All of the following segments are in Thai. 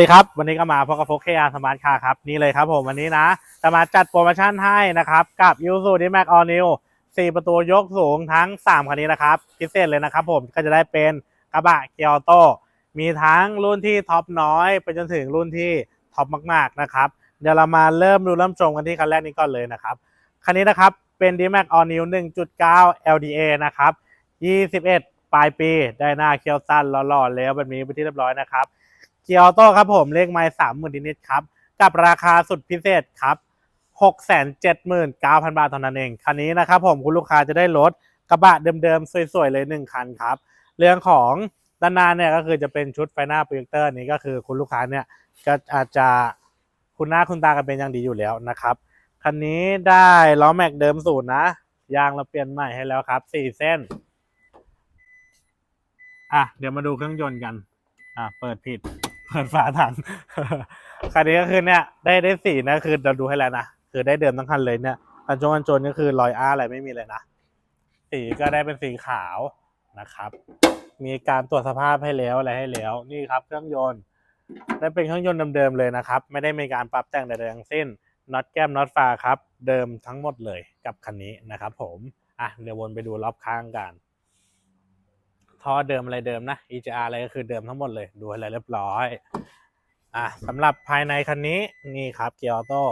สวัสดีครับวันนี้ก็มาพบกับโฟกเคอาสมาร์ทคาร์ครับนี่เลยครับผมวันนี้นะจะมาจัดโปรโมชั่นให้นะครับกับ u s u d m a x All New 4ประตูยกสูงทั้ง 3 คันนี้นะครับ พิเศษเลยนะครับผมก็จะได้เป็นกระบะเกียร์โตมีทั้งรุ่นที่ท็อปน้อยไปจนถึงรุ่นที่ท็อปมากๆนะครับเดี๋ยวเรามาเริ่มดูเริ่มชมกันที่คันแรกนี้ก่อนเลยนะครับคันนี้นะครับเป็น d m a x All New 1.9 LDA นะครับ21 ปลายปีได้หน้าเคียวสั้นหล่อๆแล้วแบบนี้เป็นที่เรียบร้อยนะครับ เกียร์ออโต้ครับผมเลขไม้สามหมื่นนิดครับ กับราคาสุดพิเศษครับหกแสนเจ็ดหมื่นเก้าพันบาทเท่านั้นเอง คันนี้นะครับผมคุณลูกค้าจะได้รถกระบะเดิมๆ สวยๆ เลยหนึ่งคันครับ เรื่องของด้านหน้าเนี่ยก็คือจะเป็นชุดไฟหน้าโปรเจคเตอร์นี้ก็คือคุณลูกค้าเนี่ยก็อาจจะคุณหน้าคุณตากันเป็นอย่างดีอยู่แล้วนะครับ คันนี้ได้ล้อแม็กเดิมสูตรนะ ยางเราเปลี่ยนใหม่ให้แล้วครับสี่เส้น อะเดี๋ยวมาดูเครื่องยนต์กัน อะเปิดผิด เปิดฝาถังคันนี้ก็คือเนี่ย ได้ได้สีนะคือเราดูให้แล้วนะคือได้เดิมทั้งคันเลยเนี่ยกันจงกันจนก็คือรอยอ้าอะไรไม่มีเลยนะสีก็ได้เป็นสีขาวนะครับ มีการตรวจสภาพให้แล้วอะไรให้แล้วนี่ครับ เครื่องยนต์ได้เป็นเครื่องยนต์เดิมๆเลยนะครับ ไม่ได้มีการปรับแต่งใดๆทั้งสิ้นน็อตแก้มน็อตฝาครับ เดิมทั้งหมดเลยกับคันนี้นะครับ ผมอะเดี๋ยววนไปดูรอบข้างกัน ท่อเดิมอะไรเดิมนะ EGR อะไรก็คือเดิมทั้งหมดเลยดูอะไรเรียบร้อยอะสำหรับภายในคันนี้นี่ครับเกียร์ออโต้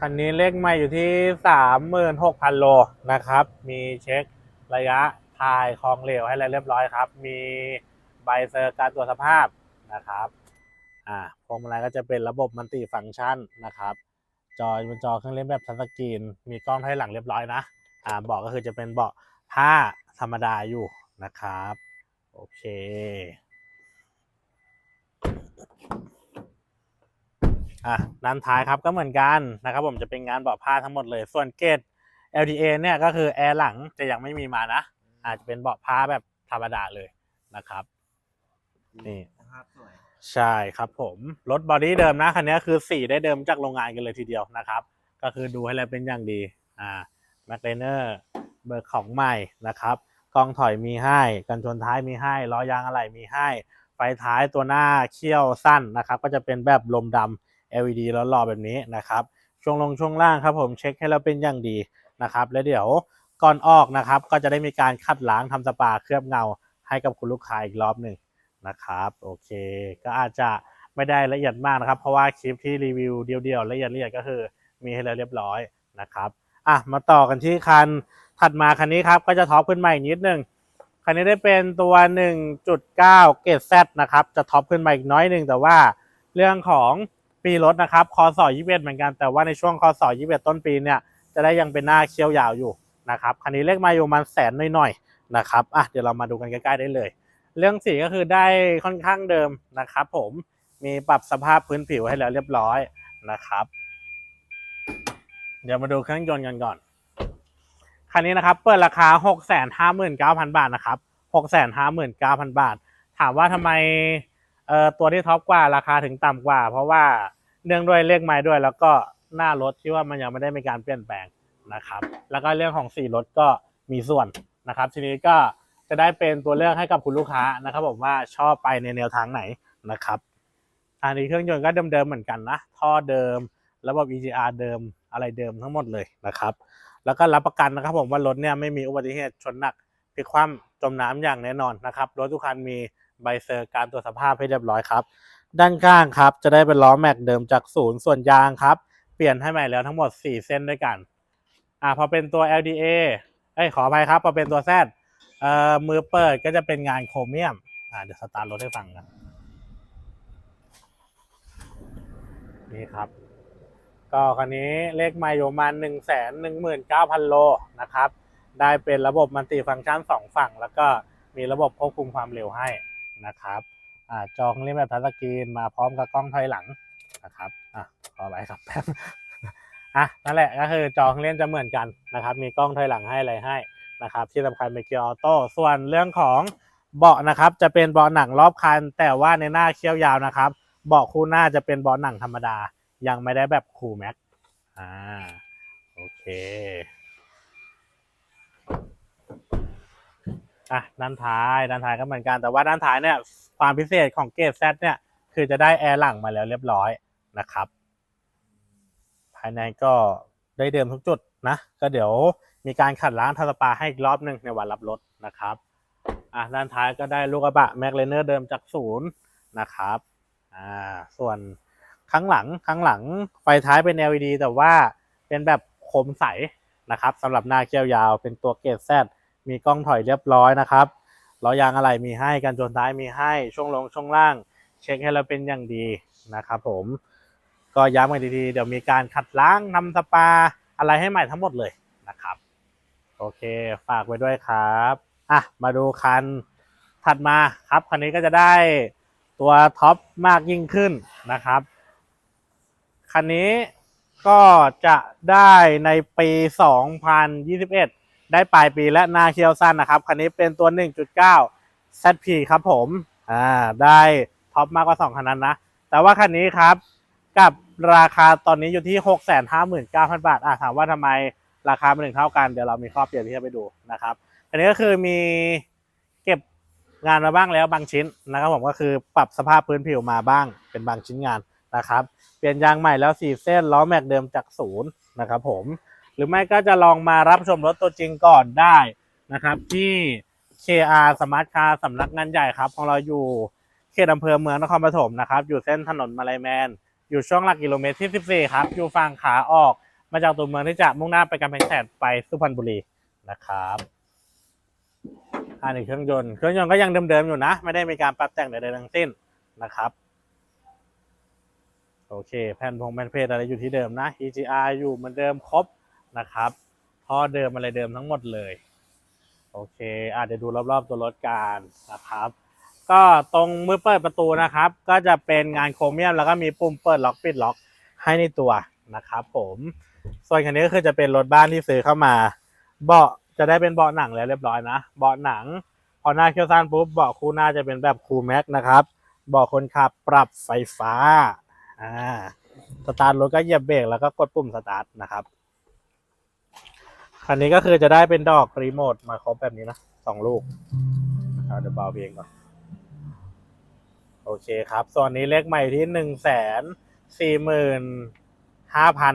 คันนี้เลขไม่อยู่ที่สามหมื่นหกพันโลนะครับ มีเช็คระยะทายคลองเหลวให้อะไรเรียบร้อยครับ มีใบเซอร์การตรวจสภาพนะครับอ่าพวงมาลัยก็จะเป็นระบบมัลติฟังก์ชันนะครับ จอเป็นจอเครื่องเล่นแบบทัชสกรีน มีกล้องให้หลังเรียบร้อยนะอ่าเบาะก็คือจะเป็นเบาะ ผ้าธรรมดาอยู่นะครับ โอเค อะด้านท้ายครับก็เหมือนกันนะครับ ผมจะเป็นงานเบาะผ้าทั้งหมดเลย ส่วนเกต LDA เนี่ยก็คือแอร์หลังจะยังไม่มีมานะ อาจจะเป็นเบาะผ้าแบบธรรมดาเลยนะครับ นี่ภาพสวยใช่ครับผม รถบอดี้เดิมนะคันนี้คือสีได้เดิมจากโรงงานกันเลยทีเดียวนะครับ ก็คือดูให้แล้วเป็นอย่างดี อ่า แมคเลเนอร์เบอร์ของใหม่นะครับกองถอยมีให้กันชนท้ายมีให้ล้อยางอะไหล่มีให้ ไฟท้ายตัวหน้าเขี้ยวสั้นนะครับ ก็จะเป็นแบบลมดำ LED แล้วหล่อแบบนี้นะครับ ช่วงลงช่วงล่างครับผมเช็คให้เราเป็นอย่างดีนะครับ แล้วเดี๋ยวก่อนออกนะครับ ก็จะได้มีการคัดล้างทำสปาเคลือบเงาให้กับคุณลูกค้าอีกรอบหนึ่งนะครับ โอเค ก็อาจจะไม่ได้ละเอียดมากนะครับ เพราะว่าคลิปที่รีวิวเดียวๆละเอียดละเอียดก็คือ มีให้แล้วเรียบร้อยนะครับ อะมาต่อกันที่คันถัดมาคันนี้ครับก็จะท็อปขึ้นมาอีกนิดนึงคันนี้ได้เป็นตัว 1.9 เกรด Z นะครับจะท็อปขึ้นมาอีกน้อยหนึ่งแต่ว่าเรื่องของปีรถนะครับคอสอ21เหมือนกันแต่ว่าในช่วงคอสอ21 ต้นปีเนี่ยจะได้ยังเป็นหน้าเคี้ยวยาวอยู่นะครับคันนี้เลขมาอยู่ประมาณแสนหน่อยๆนะครับอะเดี๋ยวเรามาดูกันใกล้ๆได้เลย เรื่องสีก็คือได้ค่อนข้างเดิมนะครับ ผมมีปรับสภาพพื้นผิวให้แล้วเรียบร้อยนะครับ เดี๋ยวมาดูเครื่องยนต์กันก่อน คันนี้นะครับ เปิดราคา 6 5 9 0 0 0 บาทนะครับ 6 5 9 0 0 0 บาท ถามว่าทำไมเอ่อตัวที่ท็อปกว่าราคาถึงต่ำกว่า เพราะว่าเนื่องด้วยเลขไม้ด้วย แล้วก็หน้ารถที่ว่ามันยังไม่ได้มีการเปลี่ยนแปลงนะครับ แล้วก็เรื่องของสีรถก็มีส่วนนะครับ ทีนี้ก็จะได้เป็นตัวเลือกให้กับคุณลูกค้านะครับผมว่าชอบไปในแนวทางไหนนะครับอันนี้เครื่องยนต์ก็เดิมๆเหมือนกันนะท่อเดิมระบบ EGR เดิม อะไรเดิมทั้งหมดเลยนะครับ แล้วก็รับประกันนะครับผมว่ารถเนี่ยไม่มีอุบัติเหตุชนหนักพลิกคว่ำจมน้ำอย่างแน่นอนนะครับรถทุกคันมีใบเซอร์การตรวจสภาพให้เรียบร้อยครับ ด้านข้างครับจะได้เป็นล้อแม็กเดิมจากศูนย์ส่วนยางครับ เปลี่ยนให้ใหม่แล้วทั้งหมด 4 เส้นด้วยกันอ่าพอเป็นตัว LDA เอ้ยขออภัยครับพอเป็นตัว Z เอ่อมือเปิดก็จะเป็นงานโครเมียมอ่าเดี๋ยวสตาร์ทรถให้ฟังกันนี่ครับ ก็คันนี้เลขไมล์อยู่มาณหนึ่งแสนหนึ่งหมื่นเก้าพันโลนะครับ ได้เป็นระบบมัลติฟังก์ชันสองฝั่ง แล้วก็มีระบบควบคุมความเร็วให้นะครับอ่าจองเล่นแบบทัชสกรีนมาพร้อมกับกล้องถอยหลังนะครับอะขอไปครับแป๊บอะนั่นแหละก็คือจอเครื่องเล่นจะเหมือนกันนะครับ มีกล้องถอยหลังให้อะไรให้นะครับ ที่สำคัญเป็นเกียร์ออโต้ส่วนเรื่องของเบาะนะครับ จะเป็นเบาะหนังรอบคัน แต่ว่าในหน้าเคี้ยวยาวนะครับ เบาะคู่หน้าจะเป็นเบาะหนังธรรมดา ยังไม่ได้แบบคูลแม็กอ่าโอเคอะด้านท้ายด้านท้ายก็เหมือนกันแต่ว่าด้านท้ายเนี่ยความพิเศษของเกรด Z เนี่ยคือจะได้แอร์หลังมาแล้วเรียบร้อยนะครับ ภายในก็ได้เดิมทุกจุดนะ ก็เดี๋ยวมีการขัดล้างทาสปาให้อีกรอบหนึ่งในวันรับรถนะครับอะด้านท้ายก็ได้ลูกกระบะแม็กเลเนอร์เดิมจากศูนย์นะครับอ่าส่วน ข้างหลังข้างหลังไฟท้ายเป็น LED แต่ว่าเป็นแบบคมใสนะครับสำหรับหน้าเกี้ยวยาวเป็นตัวเกรดมีกล้องถอยเรียบร้อยนะครับล้อยางอะไรมีให้กันชนท้ายมีให้ช่วงลงช่วงล่าง เช็คให้เราเป็นอย่างดีนะครับผมก็ย้ำกันดีๆเดี๋ยวมีการขัดล้างนำสปาอะไรให้ใหม่ทั้งหมดเลยนะครับ โอเคฝากไว้ด้วยครับอะมาดูคันถัดมาครับคันนี้ก็จะได้ตัวท็อปมากยิ่งขึ้นนะครับ คันนี้ก็จะได้ในปี 2021 ได้ปลายปีและหน้าเคียวสั้นนะครับ คันนี้เป็นตัว 1.9 ZP ครับผมอ่าได้ท็อปมากกว่า 2 คันนั้นนะ แต่ว่าคันนี้ครับกับราคาตอนนี้อยู่ที่ 659,000 บาทอะถามว่าทำไมราคามันถึงเท่ากัน เดี๋ยวเรามีข้อเปรียบเทียบไปดูนะครับ อันนี้ก็คือมีเก็บงานมาบ้างแล้วบางชิ้นนะครับผมก็คือปรับสภาพพื้นผิวมาบ้างเป็นบางชิ้นงาน นะครับ เปลี่ยนยางใหม่แล้ว4เส้นล้อแม็กเดิมจากศูนย์นะครับผม หรือไม่ก็จะลองมารับชมรถตัวจริงก่อนได้นะครับ ที่ KR Smart Car สำนักงานใหญ่ครับ ของเราอยู่เขตอำเภอเมืองนครปฐมนะครับ อยู่เส้นถนนมาลายแมน อยู่ช่วงหลักกิโลเมตรที่ 14 ครับ อยู่ฝั่งขาออกมาจากตัวเมืองที่จะมุ่งหน้าไปกำแพงแสนไปสุพรรณบุรีนะครับอันนี้เครื่องยนต์ เครื่องยนต์ก็ยังเดิมๆอยู่นะ ไม่ได้มีการปรับแต่งใดๆทั้งสิ้นนะครับ โอเค แผ่นพงแผ่นเพจอะไรอยู่ที่เดิมนะ EGR อยู่เหมือนเดิมครบนะครับท่อเดิมอะไรเดิมทั้งหมดเลย โอเคอาจจะเดี๋ยวดูรอบๆตัวรถกันนะครับ ก็ตรงมือเปิดประตูนะครับ ก็จะเป็นงานโครเมียมแล้วก็มีปุ่มเปิดล็อกปิดล็อกให้ในตัวนะครับผมส่วนคันนี้ก็คือจะเป็นรถบ้านที่ซื้อเข้ามา เบาะจะได้เป็นเบาะหนังแล้วเรียบร้อยนะ เบาะหนัง พอหน้าเคียวซันปุ๊บเบาะคู่หน้าจะเป็นแบบคูลแม็กนะครับ เบาะคนขับปรับไฟฟ้า อ่าสตาร์ทรถก็เหยียบเบรกแล้วก็กดปุ่มสตาร์ทนะครับคันนี้ก็คือจะได้เป็นดอกรีโมทมาครบแบบนี้นะสองลูกนะครับเดี๋ยวเบาเพลงก่อนโอเคครับ ส่วนนี้เลขใหม่ที่หนึ่งแสนสี่หมื่นห้าพัน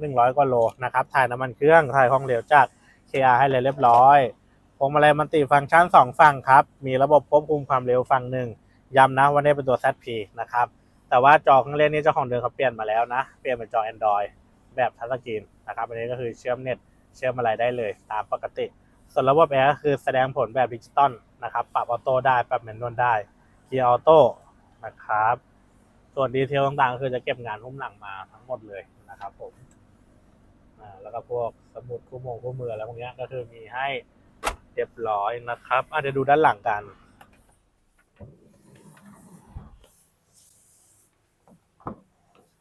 หนึ่งร้อยกว่าโลนะครับ ถ่ายน้ำมันเครื่อง ถ่ายห้องเหลวจาก KR ให้เลยเรียบร้อยพวงมาลัยมันติฟังก์ชันสองฝั่งครับ มีระบบควบคุมความเร็วฝั่งหนึ่งย้ำนะว่านี่เป็นตัว ZP นะครับ แต่ว่าจอเครื่องเล่นนี้เจ้าของเดิมเขาเปลี่ยนมาแล้วนะ เปลี่ยนเป็นจอ Android แบบทัชสกรีนนะครับอันนี้ก็คือเชื่อมเน็ตเชื่อมอะไรได้เลยตามปกติ ส่วนระบบแอร์ก็คือแสดงผลแบบดิจิตอลนะครับปรับออโต้ได้ปรับแมนนวลได้เกียร์ออโต้นะครับส่วนดีเทลต่างๆก็คือจะเก็บงานหุ้มหลังมาทั้งหมดเลยนะครับผมแล้วก็พวกสมุดคู่มงคู่มืออะไรพวกนี้ก็คือมีให้เรียบร้อยนะครับอะเดี๋ยวดูด้านหลังกัน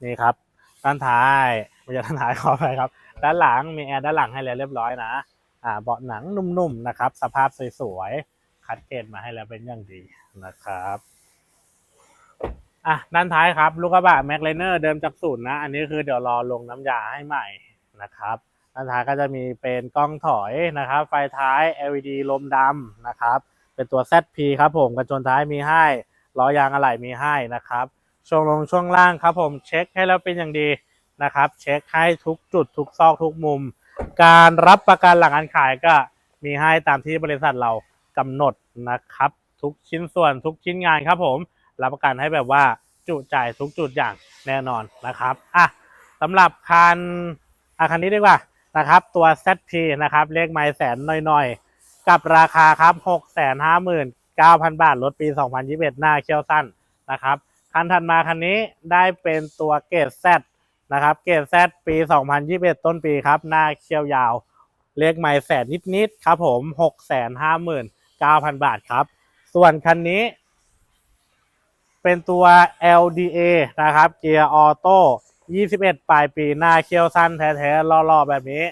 นี่ครับ ด้านท้ายไม่ใช่ด้านท้ายขอไปครับ ด้านหลังมีแอร์ด้านหลังให้แล้วเรียบร้อยนะอ่าเบาะหนังนุ่มๆนะครับ สภาพสวยๆคัดเกรดมาให้แล้วเป็นอย่างดีนะครับอะด้านท้ายครับลูกกระบะแม็กเลเนอร์เดิมจากศูนย์นะ อันนี้คือเดี๋ยวรอลงน้ำยาให้ใหม่นะครับด้านท้ายก็จะมีเป็นกล้องถอยนะครับ ไฟท้าย LED ลมดำนะครับ เป็นตัว ZP ครับผมกันชนท้ายมีให้ล้อยางอะไหล่มีให้นะครับ ช่วงลงช่วงล่างครับผมเช็คให้แล้วเป็นอย่างดีนะครับ เช็คให้ทุกจุดทุกซอกทุกมุม การรับประกันหลังการขายก็มีให้ตามที่บริษัทเรากำหนดนะครับ ทุกชิ้นส่วนทุกชิ้นงานครับผม รับประกันให้แบบว่าจุใจทุกจุดอย่างแน่นอนนะครับอะสำหรับคันอาคันนี้ดีกว่านะครับ ตัว ZP นะครับเลขไมล์แสนน่อยๆ กับราคาครับ 6 5 9 0 0 0 บาท รถปี 2021 หน้าเคียวสั้นนะครับ คันถัดมาคันนี้ได้เป็นตัวเกรด Z นะครับ เกรด Z ปี 2021 ต้นปีครับ หน้าเคียวยาว เลขไมล์แสนนิดๆครับผม 6 5 9 0 0 0 บาทครับ ส่วนคันนี้ เป็นตัว LDA นะครับ เกียร์ออโต้21 ปลายปีหน้าเคียวสั้นแท้ๆล่อๆ แบบนี้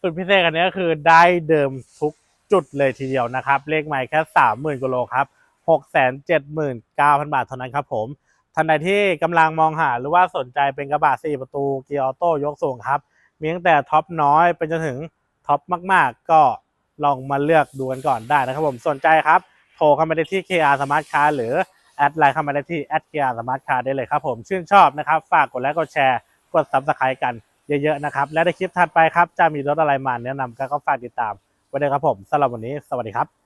สุดพิเศษกันนี้ก็คือได้เดิมทุกจุดเลยทีเดียวนะครับ เลขใหม่แค่ 30,000กิโลครับ 679,000 บาทเท่านั้นครับผม ท่านใดที่กำลังมองหาหรือว่าสนใจเป็นกระบะ4ประตูเกียร์ออโต้ยกสูงครับมีตั้งแต่ท็อปน้อยไปจนถึงท็อปมาก ๆ ก็ลองมาเลือกดูกันก่อนได้นะครับผมสนใจครับ โทรเข้ามาได้ที่ KR Smart Car หรือแอดไลน์เข้ามาได้ที่แอดเกียร์สมาร์ทคาร์ได้เลยครับผมชื่นชอบนะครับ ฝากกดไลค์กดแชร์ กดซับสไครต์กันเยอะ ๆ นะครับ และในคลิปถัดไปครับ จะมีรถอะไรมาแนะนำก็ฝากติดตามไว้เลยครับผมสำหรับวันนี้ สวัสดีครับ